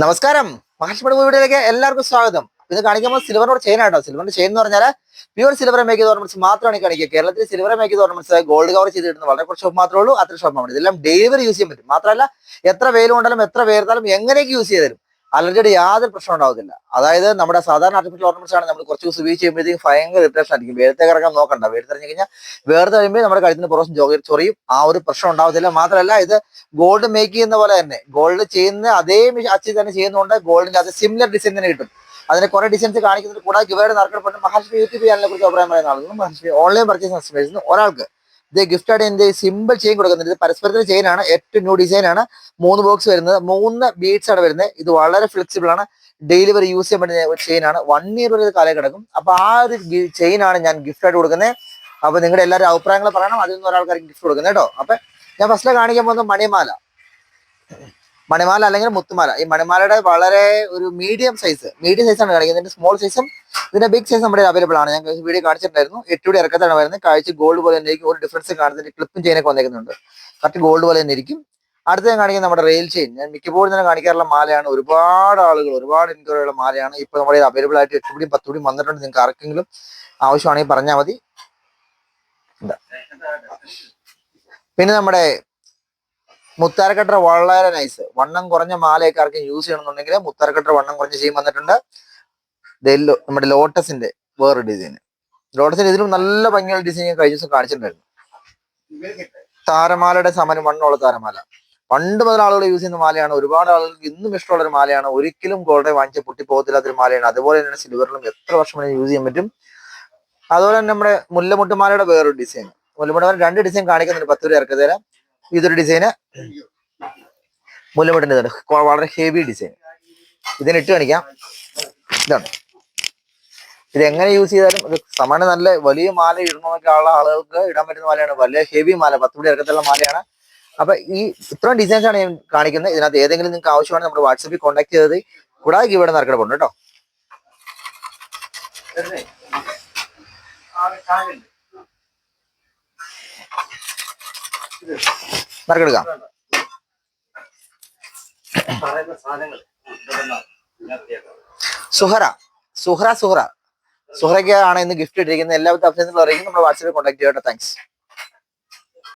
നമസ്കാരം. മഹാഷ്മണി വീഡിയോയിലേക്ക് എല്ലാവർക്കും സ്വാഗതം. ഇത് കാണിക്കുമ്പോൾ സിൽവറിനോട് ചെയിൻ ആട്ടോ. സിൽവറിന്റെ ചെയിൻ എന്ന് പറഞ്ഞാൽ പ്യൂർ സിൽവർ മേക്ക് ഓർണമെന്റ്സ് മാത്രമാണ് കാണിക്കുക. കേരളത്തിൽ silver make ornaments gold cover ചെയ്ത് കിട്ടുന്ന വളരെ കുറച്ച് ഷോപ്പ് മാത്രമേ ഉള്ളൂ അത്ര ഷോപ്പ് ഇതെല്ലാം ഡെലിവറി യൂസ് ചെയ്യാൻ പറ്റും. മാത്രമല്ല എത്ര വെയിൽ കൊണ്ടാലും എത്ര വേർത്താലും എങ്ങനെയൊക്കെ യൂസ് ചെയ്ത് തരും. അലർജിയുടെ യാതൊരു പ്രശ്നം ഉണ്ടാവത്തില്ല. അതായത് നമ്മുടെ സാധാരണ ആർട്ടിഫിഷ്യൽ ഓർണമെന്റ്സ് ആണ് നമ്മൾ കുറച്ച് ദിവസം ഉപയോഗിച്ച് കഴിയുമ്പോഴത്തേക്കും ഭയങ്കര ഇറിറ്റേഷൻ ആയിരിക്കും. വേറെ കിടക്കാൻ നോക്കണ്ട. വേർത്ത് കഴിഞ്ഞാൽ വേർത്ത് കഴിയുമ്പോൾ നമ്മുടെ കഴുത്തിന് പുറത്തും ജോഗി ചൊറിയും. ആ ഒരു പ്രശ്നം ഉണ്ടാവത്തില്ല. മാത്രമല്ല ഇത് ഗോൾഡ് മേക്ക് ചെയ്യുന്ന പോലെ തന്നെ. ഗോൾഡ് ചെയ്യുന്ന അതേ അച്ഛൻ തന്നെ ചെയ്യുന്നതുകൊണ്ട് ഗോൾഡിന്റെ അത് സിമിലർ ഡിസൈൻ തന്നെ കിട്ടും. അതിന് കുറെ ഡിസൈൻസ് കാണിക്കുന്നത് കൂടാതെ ഇവരുടെ നറുക്കപ്പെട്ട് മഹാലക്ഷ്മി യൂട്യൂബ് ചാനലിനെ കുറിച്ച് അഭിപ്രായം പറയുന്ന ആളുകളും മഹാലക്ഷ്മി ഓൺലൈൻ പർച്ചേസ് കസ്റ്റമേഴ്സിന് ഒരാൾക്ക് ഇത് ഗിഫ്റ്റ് ആയിട്ട് എന്റെ സിമ്പിൾ ചെയിൻ കൊടുക്കുന്നുണ്ട്. പരസ്പരത്തിന് ചെയിൻ ആണ്. ഏറ്റവും ന്യൂ ഡിസൈൻ ആണ്. മൂന്ന് ബോക്സ് വരുന്നത്. മൂന്ന് ബീഡ്സ് ആണ് വരുന്നത്. ഇത് വളരെ ഫ്ലെക്സിബിൾ ആണ്. ഡെയിലി വരെ യൂസ് ചെയ്യാൻ പറ്റുന്ന ഒരു ചെയിൻ ആണ്. വൺ ഇയർ വരെ കാലം കിടക്കും. അപ്പൊ ആ ഒരു ചെയിൻ ആണ് ഞാൻ ഗിഫ്റ്റ് ആയിട്ട് കൊടുക്കുന്നത് അപ്പൊ നിങ്ങളുടെ എല്ലാവരും അഭിപ്രായങ്ങൾ പറയണം. അതിൽ നിന്ന് ഒരാൾക്കാർക്ക് ഗിഫ്റ്റ് കൊടുക്കുന്നത് കേട്ടോ. അപ്പൊ ഞാൻ ഫസ്റ്റിലെ കാണിക്കാൻ പോകുന്നത് മണിമാല. മണിമാല അല്ലെങ്കിൽ മുത്തുമാല. ഈ മണിമാലയുടെ വളരെ ഒരു മീഡിയം സൈസ് മീഡിയം സൈസ് ആണ് കാണിക്കുന്നത്. സ്മോൾ സൈസും ഇതിന്റെ ബിഗ് സൈസ് നമ്മുടെ അവൈലബിൾ ആണ്. ഞാൻ വീഡിയോ കാണിച്ചിട്ടുണ്ടായിരുന്നു. കൂടി ഇറക്കത്താണ് വരുന്നത്. കാഴ്ച ഗോൾഡ് പോലെ തന്നെ ഒരു ഡിഫറൻസ് കാണുന്നതിന്റെ ക്ലിപ്പും ചെയിനൊക്കെ വന്നിരിക്കുന്നുണ്ട് കറക്റ്റ് ഗോൾഡ് പോലെ തന്നെ ഇരിക്കും. അടുത്ത ഞാൻ കാണിക്കുന്നത് നമ്മുടെ റെയിൽ ചെയിൻ ഞാൻ മിക്കപ്പോഴും തന്നെ കാണിക്കാറുള്ള മാലയാണ്. ഒരുപാട് ആളുകൾ ഒരുപാട് എൻക്വയറിയുള്ള മാലയാണ്. ഇപ്പൊ നമ്മുടെ അവൈലബിൾ ആയിട്ട് എട്ടുപിടിയും പത്തുപടിയും വന്നിട്ടുണ്ട്. നിങ്ങൾക്ക് ആർക്കെങ്കിലും ആവശ്യമാണെങ്കിൽ പറഞ്ഞാൽ മതി. പിന്നെ നമ്മുടെ മുത്താരക്കട്ട വളരെ നൈസ് വണ്ണം കുറഞ്ഞ മാലയൊക്കെ ആർക്കും യൂസ് ചെയ്യണമെന്നുണ്ടെങ്കിൽ മുത്താരക്കട്ട വണ്ണം കുറഞ്ഞ ചെയ്യും വന്നിട്ടുണ്ട്. ഡെല്ലോ നമ്മുടെ ലോട്ടസിന്റെ വേറെ ഡിസൈൻ ലോട്ടസിന്റെ ഇതിലും നല്ല ഭംഗിയുള്ള ഡിസൈൻ ഞാൻ കഴിഞ്ഞ ദിവസം കാണിച്ചിട്ടുണ്ടായിരുന്നു. താരമാലയുടെ സമരം വണ്ണമുള്ള താരമാല. പണ്ട് മുതൽ ആളുകൾ യൂസ് ചെയ്യുന്ന മാലയാണ് ഒരുപാട് ആളുകൾക്ക് ഇന്നും ഇഷ്ടമുള്ള ഒരു മാലയാണ്. ഒരിക്കലും ഗോൾഡെ വാങ്ങിച്ച പൊട്ടി പോകത്തില്ലാത്തൊരു മാലയാണ്. അതുപോലെ തന്നെ സിൽവറിലും എത്ര വർഷം വേണമെങ്കിലും യൂസ് ചെയ്യാൻ പറ്റും. അതുപോലെ തന്നെ നമ്മുടെ മുല്ലമുട്ടുമാലയുടെ വേറൊരു ഡിസൈൻ മുല്ലമുട്ടുമാല രണ്ട് ഡിസൈൻ കാണിക്കുന്നുണ്ട് പത്ത് രൂപ ഇറക്കി തരാം ഇതൊരു ഡിസൈന് മുല്ലമുട്ടിന്റെ ഇതുണ്ട് കൊ- വളരെ ഹെവി ഡിസൈൻ ഇതിന് ഇട്ട് കാണിക്കാം. ഇതാണ്. ഇത് എങ്ങനെ യൂസ് ചെയ്താലും ഇത് സമാന നല്ല വലിയ മാല ഇടണമെന്നൊക്കെ ഉള്ള ആളുകൾക്ക് ഇടാൻ പറ്റുന്ന മാലയാണ്. വലിയ ഹെവി മാല പത്ത് പിടി ഇറക്കത്തുള്ള മാലയാണ്. അപ്പൊ ഈ ഇത്രയും ഡിസൈൻസ് ആണ് ഞാൻ കാണിക്കുന്നത്. ഇതിനകത്ത് ഏതെങ്കിലും നിങ്ങൾക്ക് ആവശ്യമാണ് നമ്മുടെ വാട്സപ്പിൽ കോൺടാക്ട് ചെയ്തത് കൂടാതെ ഇവിടെ നറുക്കെടുപ്പുണ്ട് കേട്ടോ നറുക്കെടുക്കാം. സുഹറ സുഹറ സുഹറ. സുഹറയ്ക്കാണ് ഇന്ന് ഗിഫ്റ്റ് ഇട്ടിരിക്കുന്നത്. എല്ലാവിധ അഭിനന്ദനങ്ങളും അറിയിക്കും നമ്മുടെ വാട്സാപ്പിൽ കോൺടാക്ട് ചെയ്യട്ടെ താങ്ക്സ്